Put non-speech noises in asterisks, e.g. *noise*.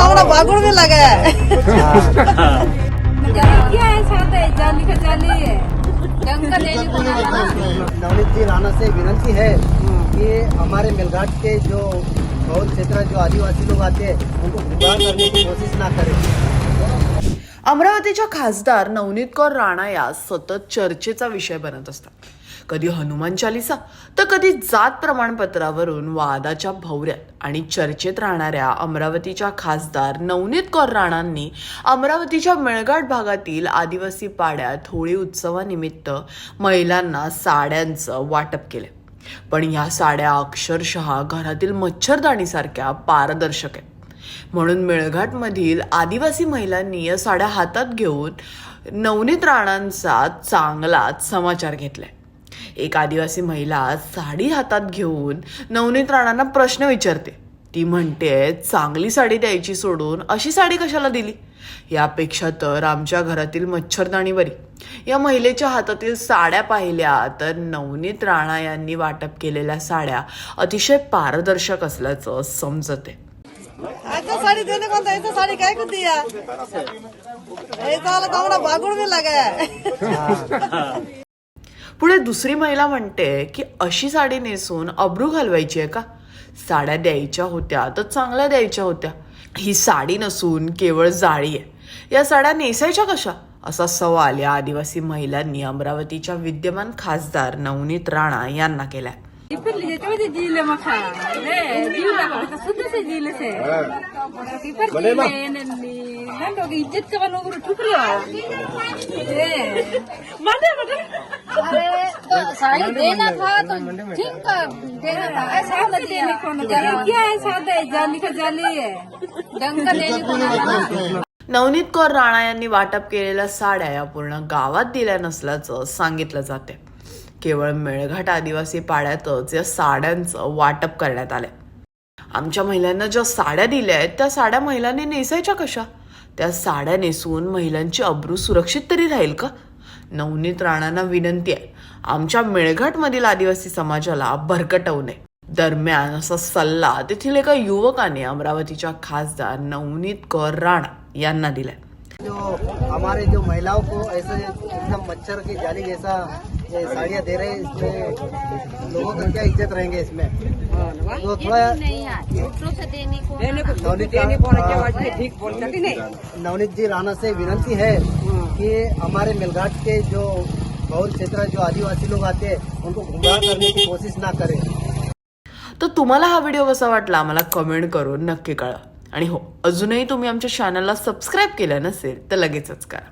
तो हमारा भागुड़ में लगा. है क्या है है जाली का जाली है नवनीत जी राणा से विनंती है कि हमारे मेलघाट के जो बहुत क्षेत्र जो आदिवासी लोग आते हैं उनको गुमराह करने की कोशिश ना करें। अमरावतीच्या खासदार नवनीत कौर राणा या सतत चर्चेचा विषय बनत असतात. कधी हनुमान चालिसा तर कधी जात प्रमाणपत्रावरून वादाच्या भवऱ्यात आणि चर्चेत राहणाऱ्या अमरावतीच्या खासदार नवनीत कौर राणांनी अमरावतीच्या मेळघाट भागातील आदिवासी पाड्यात होळी उत्सवानिमित्त महिलांना साड्यांचं वाटप केलं. पण या साड्या अक्षरशः घरातील मच्छरदाणीसारख्या पारदर्शक आहेत. म्हणून मेळघाटमधील आदिवासी महिलांनी या साड्या हातात घेऊन नवनीत राणांचा चांगलाच समाचार घेतलाय. एक आदिवासी महिला साडी हातात घेऊन नवनीत राणांना प्रश्न विचारते. ती म्हणते चांगली साडी द्यायची सोडून अशी साडी कशाला दिली? यापेक्षा तर आमच्या घरातील मच्छरदाणी बरी या महिलेच्या हातातील साड्या पाहिल्या तर नवनीत राणा यांनी वाटप केलेल्या साड्या अतिशय पारदर्शक असल्याचं समजते. साड़ी देने को तो ऐसा साड़ी काय को दिया ऐसा वाला तो हमारा भागुड़ में लगा है. पुढे दुसरी महिला म्हणते की अशी साडी नेसून अब्रू घालवायची आहे का? साड्या द्यायच्या होत्या तर चांगल्या द्यायच्या होत्या. ही साडी नसून केवळ जाळी आहे. या साड्या नेसायच्या कशा? असा सवाल या आदिवासी महिलांनी अमरावतीच्या विद्यमान खासदार नवनीत राणा यांना केलाय. *laughs* अरे तो साड़ी देना था तो ठीक का देना था। ऐसा साथ देने को ना क्या साथ जाली का जाली है। का ना। नवनीत कौर राणा यांनी वाटप केलेल्या साड्या या पूर्ण गावात दिल्या नसल्याचं सांगितलं जाते. केवळ मेळघाट आदिवासी पाड्यातच या साड्यांचं वाटप करण्यात आलंय. आमच्या महिलांना ज्या साड्या दिल्या आहेत त्या साड्या महिलांनी नेसायच्या कशा? त्या साड्या नेसून महिलांची अब्रू सुरक्षित तरी राहील का? नवनीत राणांना विनंती आहे. आमच्या मेळघाटमधील आदिवासी समाजाला भरकटवू नये. दरम्यान असा सल्ला तेथील एका युवकाने अमरावतीच्या खासदार नवनीत कौर राणा यांना दिलाय. जो हमारे जो महिलाओं को ऐसे एकदम मच्छर की जाली जैसा ये साड़ियाँ दे रहे हैं इसमें लोगों का क्या इज्जत रहेंगे इसमें? तो थोड़ा नहीं है दूसरों से देने को नवनीत नवनीत जी राणा से विनंती है कि हमारे मेलघाट के जो बहुत क्षेत्र जो आदिवासी लोग आते हैं उनको गुमराह करने की कोशिश ना करें। तर तुम्हाला हा व्हिडिओ कसा वाटला? मला कमेंट करून नक्की कळा आणि हो अजूनही तुम्ही आमच्या चॅनलला सबस्क्राईब केलं नसेल तर लगेचच करा.